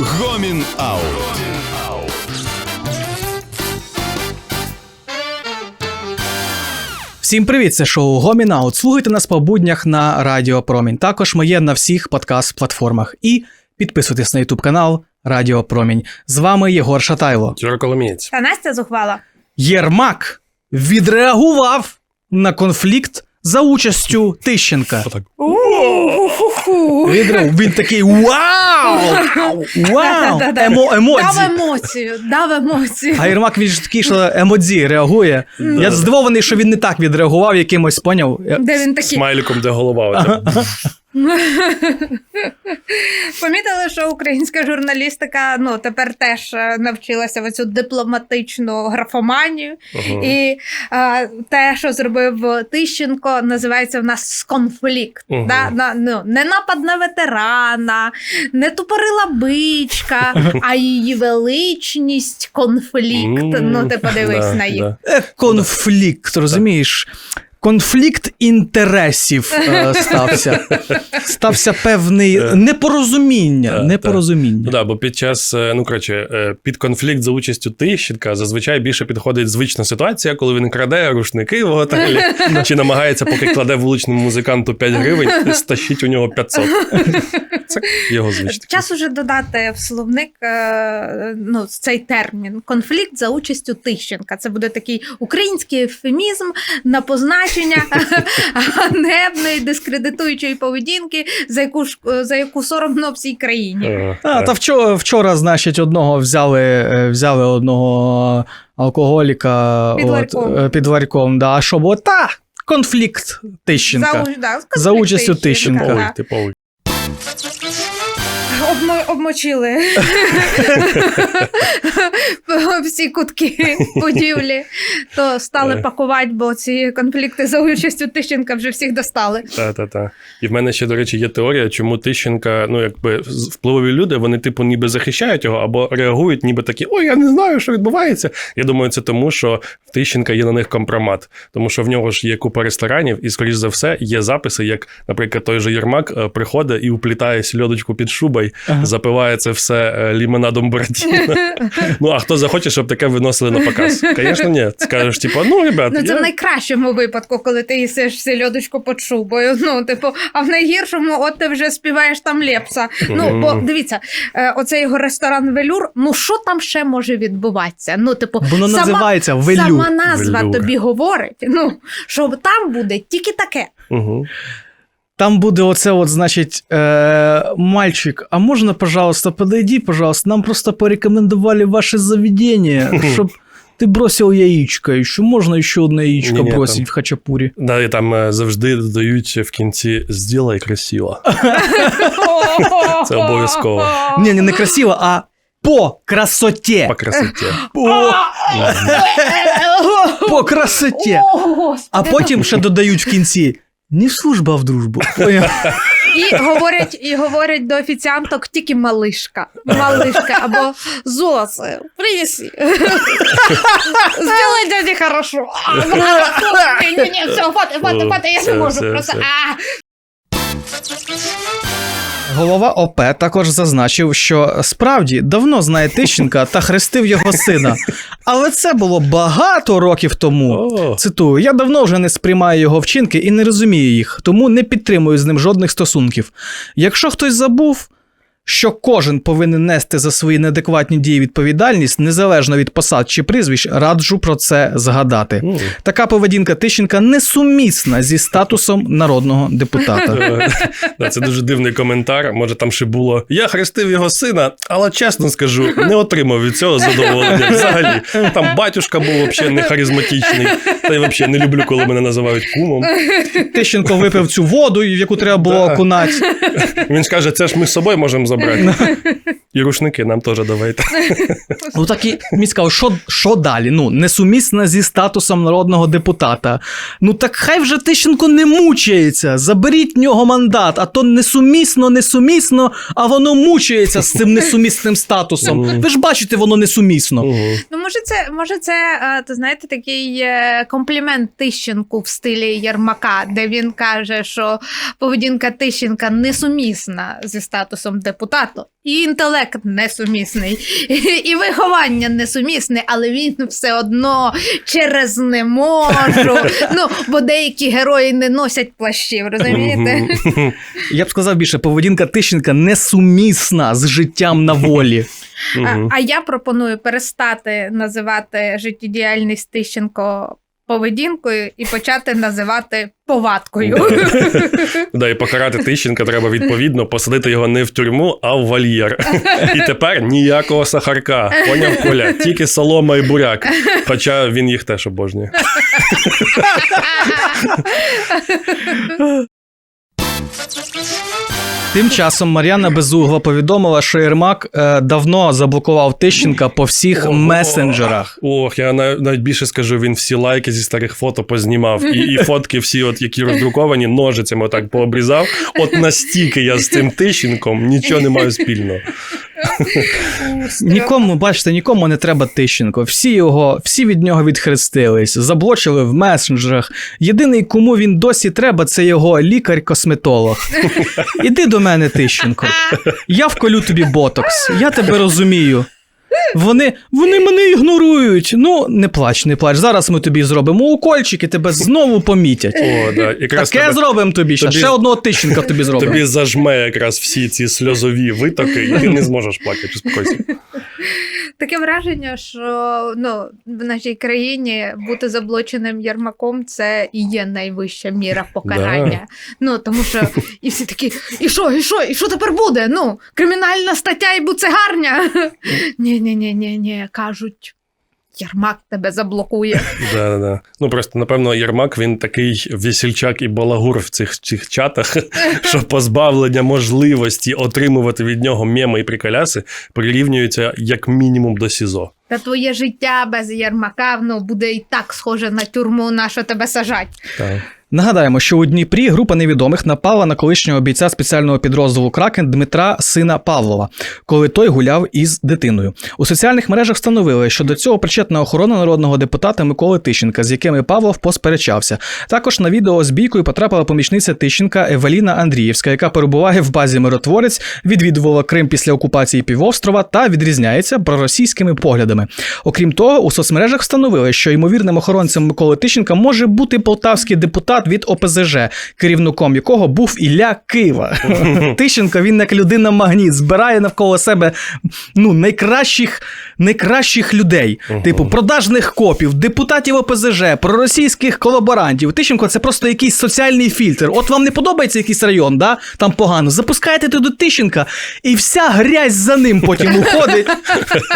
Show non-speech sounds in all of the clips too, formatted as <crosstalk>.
Гомін Аут. Всім привіт, це шоу Гомінаут. Слухайте нас по буднях на Радіо Промінь. Також ми є на всіх подкаст-платформах. І підписуйтесь на Ютуб канал Радіо Промінь. З вами Єгор Шатайло. Юра Коломієць. Та Настя зухвала. Єрмак відреагував на конфлікт за участю Тищенка. Отак. Відреагував. Він такий вау! Вау! Да-да-да. Емо, емодзі. Дав емоцію, дав емоцію. А Єрмак він ж такий, що емодзі реагує. Я здивований, що він не так відреагував, якимось поняв. Де він такий? Смайликом, де голова. оця. <laughs> Помітили, що українська журналістика ну тепер теж е, навчилася в оцю дипломатичну графоманію. Мгм. І е, те, що зробив Тищенко, називається в нас конфлікт. Мгм. Да? На, ну, не напад на ветерана, не тупорила бичка, <laughs> а її величність конфлікт. Ну, ти подивись на їх. Е, конфлікт, розумієш? Конфлікт інтересів е, стався. Стався певний Е. непорозуміння. Е, непорозуміння. Ну да, бо під час, е, ну коротше, під конфлікт за участю Тищенка зазвичай більше підходить звична ситуація, коли він краде рушники в готелі, <laughs> чи намагається, поки кладе вуличному музиканту 5 гривень, стащить у нього 500. Це його звичка. Час уже додати в словник е, ну, цей термін конфлікт за участю Тищенка. Це буде такий український ефемізм на позначення <laughs> ганебної дискредитуючої поведінки, за яку ж- за яку соромно всій країні. Е, А, е. та вчора, вчора, значить, одного взяли, е, взяли одного алкоголіка Під ларьком. От, е, під ларьком. Да. А що було? Та конфлікт Тищенка. За, да, конфлікт За участю Тищенка. Типовий, типовий. Thank you. Обмочили <laughs> всі кутки будівлі, то стали пакувати, бо ці конфлікти за участю Тищенка вже всіх достали. Та, та, та. І в мене ще, до речі, є теорія, чому Тищенка, ну якби впливові люди, вони, типу, ніби захищають його або реагують, ніби такі, ой, я не знаю, що відбувається. Я думаю, це тому, що в Тищенка є на них компромат, тому що в нього ж є купа ресторанів, і, скоріш за все, є записи, як, наприклад, той же Єрмак е, приходить і уплітає сільодочку під шубою, Ага. запиває це все е, лімонадом Буратіно. <laughs> Ну, а хто захоче, щоб таке виносили на показ? <laughs> Звісно, ні. Скажеш, типу, ну, ребят, Ну, це я... в найкращому випадку, коли ти їсиш сельодочку під шубою. Ну, типу, а в найгіршому, от ти вже співаєш там лепса. Ну, бо дивіться, е, оцей його ресторан Велюр, ну що там ще може відбуватися? Ну, типу, Воно сама, називається велюр. сама назва Велюр. тобі говорить, ну, що там буде тільки таке. Угу. Там буде оце, от, значить, е, мальчик, а можна, пожалуйста, подойди, пожалуйста, нам просто порекомендовали ваше заведение, щоб ти бросив яичко, еще можна ще одне яичко Ні-ні, бросить там- в хачапурі. Да, і там е, завжди додають в кінці «Зділай красиво. Це обов'язково. Ні, не, не красиво, а по красоті. По красоті. По, по красоті. А потім ще додають в кінці. Не в служба, а в дружбу. <laughs> І говорять, і говорять до офіціанток тільки малишка. Малишка або Зоси, принеси. Сделай дяді хорошо. Ні, ні, ні, все, хвати, хвати, хвати, я не можу просто. Голова ОП також зазначив, що справді давно знає Тищенка та хрестив його сина. Але це було багато років тому. Цитую: я давно вже не сприймаю його вчинки і не розумію їх, тому не підтримую з ним жодних стосунків. Якщо хтось забув, що кожен повинен нести за свої неадекватні дії відповідальність, незалежно від посад чи прізвищ, раджу про це згадати. ну, Така поведінка Тищенка несумісна зі статусом народного депутата. е, Це дуже дивний коментар. Може, там ще було Я хрестив його сина, але чесно скажу, не отримав від цього задоволення. Взагалі, там батюшка був взагалі не харизматичний. Та й взагалі не люблю, коли мене називають кумом. Тищенко випив цю воду, в яку треба було окунати. Він скаже, це ж ми з собою можемо забрати. брать. І рушники нам теж давайте. <laughs> Ну так і мені сказав, що, що далі? Ну, несумісна зі статусом народного депутата. Ну так хай вже Тищенко не мучається. Заберіть в нього мандат, а то несумісно, несумісно, а воно мучається з цим несумісним статусом. Ви ж бачите, воно несумісно. Ну, може, це, може, це, е, ти знаєте, такий е, комплімент Тищенку в стилі Єрмака, де він каже, що поведінка Тищенка несумісна зі статусом депутата. І інтелект інтелект несумісний, і виховання несумісне, але він все одно через не можу. Ну, бо деякі герої не носять плащів, розумієте? Я б сказав більше, поведінка Тищенка несумісна з життям на волі. А, а я пропоную перестати називати життєдіяльність Тищенко поведінкою і почати називати повадкою. <laughs> Да, і покарати Тищенка треба відповідно посадити його не в тюрму, а в вольєр. <laughs> І тепер ніякого сахарка. Поняв Коля, тільки солома і буряк. Хоча він їх теж обожнює. <laughs> Тим <laughs> часом Мар'яна Безугла повідомила, що Єрмак е, давно заблокував Тищенка по всіх месенджерах. Ох, я нав- навіть більше скажу, він всі лайки зі старих фото познімав. І, і фотки всі, от, які роздруковані, ножицями отак пообрізав. От настільки я з цим Тищенком нічого не маю спільного. Нікому, бачите, нікому не треба Тищенко. Всі його, всі від нього відхрестились, заблочили в месенджерах. Єдиний, кому він досі треба, це його лікар-косметолог. Іди до мене, Тищенко. Я вколю тобі ботокс. Я тебе розумію. Вони, вони мене ігнорують. Ну, не плач, не плач. Зараз ми тобі зробимо укольчик і тебе знову помітять. О, да. Якраз Таке тебе- зробимо тобі ще. тобі- Ще одного Тищенка тобі зробимо. Тобі зажме якраз всі ці сльозові витоки, і ти не зможеш плакати. Успокойся. Таке враження, що ну, в нашій країні бути заблоченим ярмаком це і є найвища міра покарання. Ну тому що <laughs> і всі такі, і що, і що, і що тепер буде? Ну, кримінальна стаття і буцегарня. Ні, ні, ні, ні, ні, кажуть. Ярмак тебе заблокує. Да, да, да. Ну просто напевно Єрмак він такий весільчак і балагур в цих, цих чатах, <laughs> що позбавлення можливості отримувати від нього меми і приколяси прирівнюється як мінімум до СІЗО. Та твоє життя без ярмака ну, буде і так схоже на тюрму, на що тебе сажать. Так. Нагадаємо, що у Дніпрі група невідомих напала на колишнього бійця спеціального підрозділу Кракен Дмитра сина Павлова, коли той гуляв із дитиною. У соціальних мережах встановили, що до цього причетна охорона народного депутата Миколи Тищенка, з якими Павлов посперечався. Також на відео з бійкою потрапила помічниця Тищенка Евеліна Андріївська, яка перебуває в базі миротворець, відвідувала Крим після окупації півострова та відрізняється проросійськими поглядами. Окрім того, у соцмережах встановили, що ймовірним охоронцем Миколи Тищенка може бути полтавський депутат від ОПЗЖ, керівником якого був Ілля Кива. <laughs> Тищенко він як людина магніт, збирає навколо себе ну найкращих, найкращих людей, Ого. типу продажних копів, депутатів ОПЗЖ, проросійських колаборантів. Тищенко це просто якийсь соціальний фільтр. От вам не подобається якийсь район, да? там погано. Запускаєте туди Тищенка, і вся грязь за ним потім <laughs> уходить.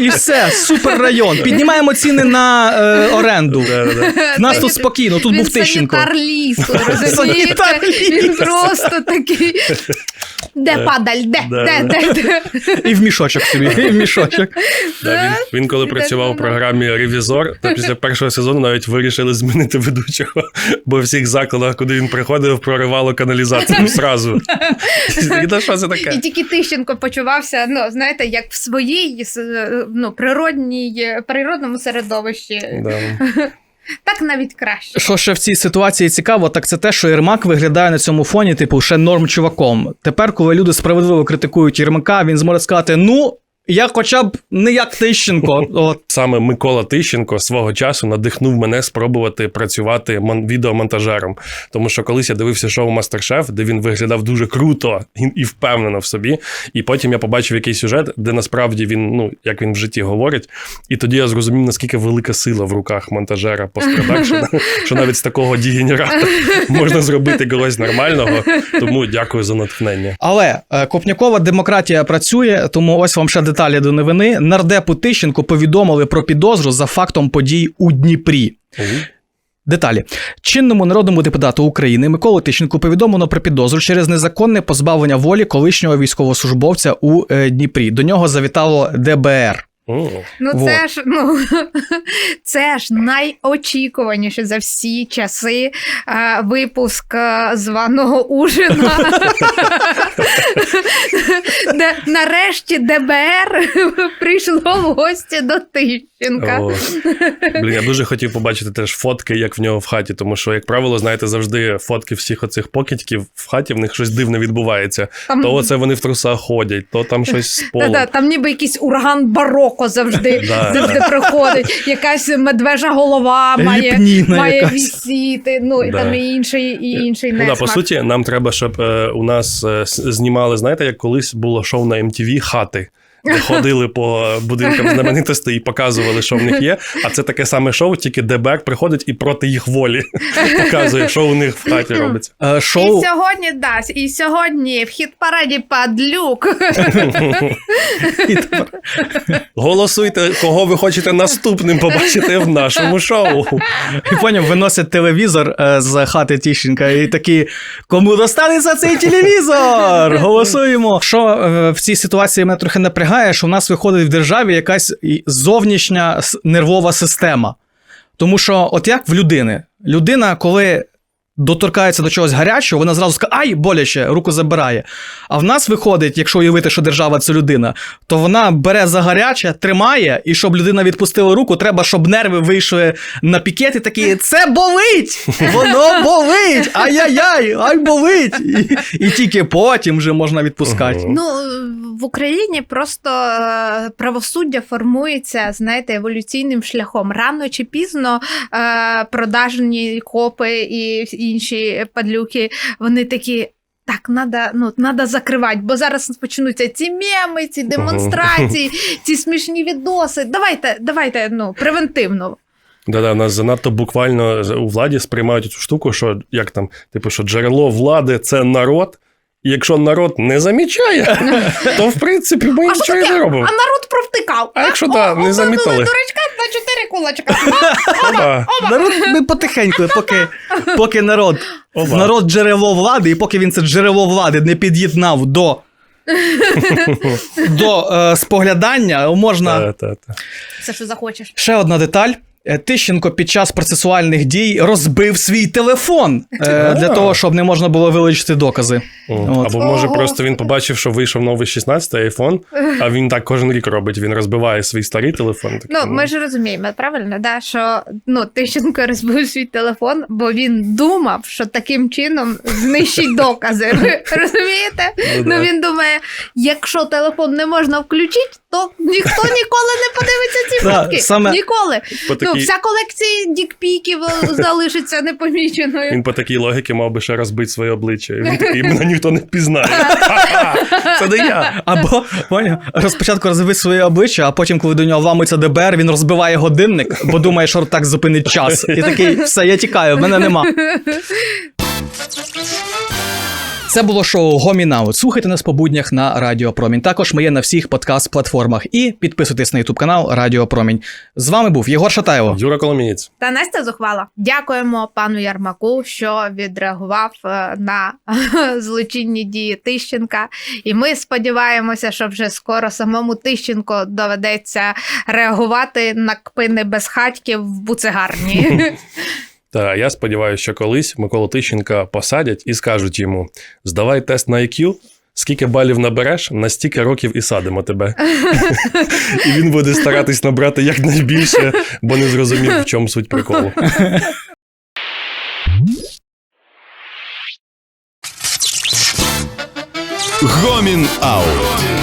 І все, супер район. Піднімаємо ціни на е, оренду. Да-да-да. Нас тут спокійно, тут Він був Тищенко. санітар лісу, розумієте? Він просто такий. Де падаль? Де? Да. Де? Де? Де? І в мішочок собі, і в мішочок. Да, він, він коли працював у програмі Ревізор, то після першого сезону навіть вирішили змінити ведучого, бо в всіх закладах, куди він приходив, проривало каналізацію зразу. І та що це І таке? тільки Тищенко почувався, ну знаєте, як в своїй с- ну, природній, природному середовищі. Да. Так навіть краще. Що ще в цій ситуації цікаво, так це те, що Єрмак виглядає на цьому фоні, типу, ще норм чуваком. Тепер, коли люди справедливо критикують Єрмака, він зможе сказати: ну, я хоча б не як Тищенко. <laughs> От. Саме Микола Тищенко свого часу надихнув мене спробувати працювати мон- відеомонтажером. Тому що колись я дивився шоу Мастер-Шеф, де він виглядав дуже круто і, і впевнено в собі. І потім я побачив якийсь сюжет, де насправді він, ну як він в житті говорить. І тоді я зрозумів, наскільки велика сила в руках монтажера постпродакшена, <laughs> що навіть з такого дігенерата <laughs> можна зробити когось нормального. Тому дякую за натхнення. Але е, Копнякова демократія працює, тому ось вам ще деталі до новини. Нардепу Тищенко повідомили про підозру за фактом подій у Дніпрі. Деталі чинному народному депутату України Миколу Тищенку повідомлено про підозру через незаконне позбавлення волі колишнього військовослужбовця у е, Дніпрі. До нього завітало ДБР. Ну, Вот. це ж ну <laughs> це ж найочікуваніше за всі часи а, випуск а, званого ужина. <laughs> Де нарешті ДБР <laughs> прийшло в гості до Тищенка. Тищенка. О, <laughs> Блін, я дуже хотів побачити теж фотки, як в нього в хаті, тому що, як правило, знаєте, завжди фотки всіх оцих покидьків в хаті, в них щось дивне відбувається. Там, То оце вони в трусах ходять, то там щось з полу. Та-та, там ніби якийсь ураган бароко завжди, <laughs> Да, завжди приходить. Якась медвежа голова має, Ліпніна має якась. вісіти. Ну і Да. там і інший, і інший Ну, да, по суті, нам треба, щоб е, у нас е, знімали, знаєте, як колись було шоу на MTV хати. Ходили по будинкам знаменитостей і показували, що в них є. А це таке саме шоу, тільки ДБР приходить і проти їх волі <laughs> показує, що у них в хаті робиться. Е, Шоу І сьогодні дасть, і сьогодні в хіт параді падлюк. <laughs> Голосуйте, кого ви хочете наступним побачити в нашому шоу. І поняв, виносять телевізор е, з хати Тіщенка і такі: кому достанеться цей телевізор? Голосуємо. Що е, в цій ситуації мене трохи напрягає, що в нас виходить в державі якась зовнішня нервова система. Тому що, от як в людини, людина, коли доторкається до чогось гарячого, вона зразу скаже, ай, боляче, руку забирає. А в нас виходить, якщо уявити, що держава це людина, то вона бере за гаряче, тримає, і щоб людина відпустила руку, треба, щоб нерви вийшли на пікет і такі: це болить! Воно болить! Ай-яй-яй! Ай болить! І, і тільки потім вже можна відпускати. Ну, в Україні просто е, правосуддя формується, знаєте, еволюційним шляхом. Рано чи пізно е, продажні копи і інші падлюки, вони такі. Так, надо, ну, надо закривати, бо зараз почнуться ці меми, ці демонстрації, ці смішні відоси. Давайте, давайте, ну, превентивно. Да-да, нас занадто буквально у владі сприймають цю штуку, що як там, типу, що джерело влади це народ. І якщо народ не замічає, <laughs> то в принципі ми нічого не А народ провтикав. А якщо да, не замітили? Дурачка чотири кулачка. Оба, Народ ми потихеньку, поки, поки народ, оба. народ джерело влади, і поки він це джерело влади не під'єднав до, <laughs> до е, споглядання, можна. Та-та-та. Все, що захочеш. Ще одна деталь. Е, Тищенко під час процесуальних дій розбив свій телефон е, для того, щоб не можна було вилучити докази. О, От. Або може просто він побачив, що вийшов новий 16-й iPhone, а він так кожен рік робить. Він розбиває свій старий телефон. такий, Ну, ми ж розуміємо, правильно, да, що ну, Тищенко розбив свій телефон, бо він думав, що таким чином знищить докази. Ви розумієте? Ну, Ну він думає, якщо телефон не можна включити, то ніхто ніколи не подивиться <laughs> саме- Ніколи. по Ну, такій, вся колекція дікпіків е, <laughs> залишиться непоміченою. Він по такій логіці мав би ще розбити своє обличчя. Він такий, мене ніхто не впізнає. Ха-ха, <laughs> Це не я. Або поняв, розпочатку розбив своє обличчя, а потім, коли до нього ламиться ДБР, він розбиває годинник, бо думає, що так зупинить час. І такий, все, я тікаю, мене нема. Це було шоу Гомінаут. Слухайте нас по буднях на Радіо Промінь. Також ми є на всіх подкаст-платформах. І підписуйтесь на ютуб канал Радіо Промінь. З вами був Єгор Шатайло. Юра Коломієць. Та Настя зухвала. Дякуємо пану Ярмаку, що відреагував е, на <laughs> злочинні дії Тищенка. І ми сподіваємося, що вже скоро самому Тищенко доведеться реагувати на кпини безхатьків в буцегарні. <laughs> Та я сподіваюся, що колись Миколу Тищенка посадять і скажуть йому: здавай тест на IQ, скільки балів набереш, на стільки років і садимо тебе. І він буде старатись набрати якнайбільше, бо не зрозумів, в чому суть приколу. Гомін Аут.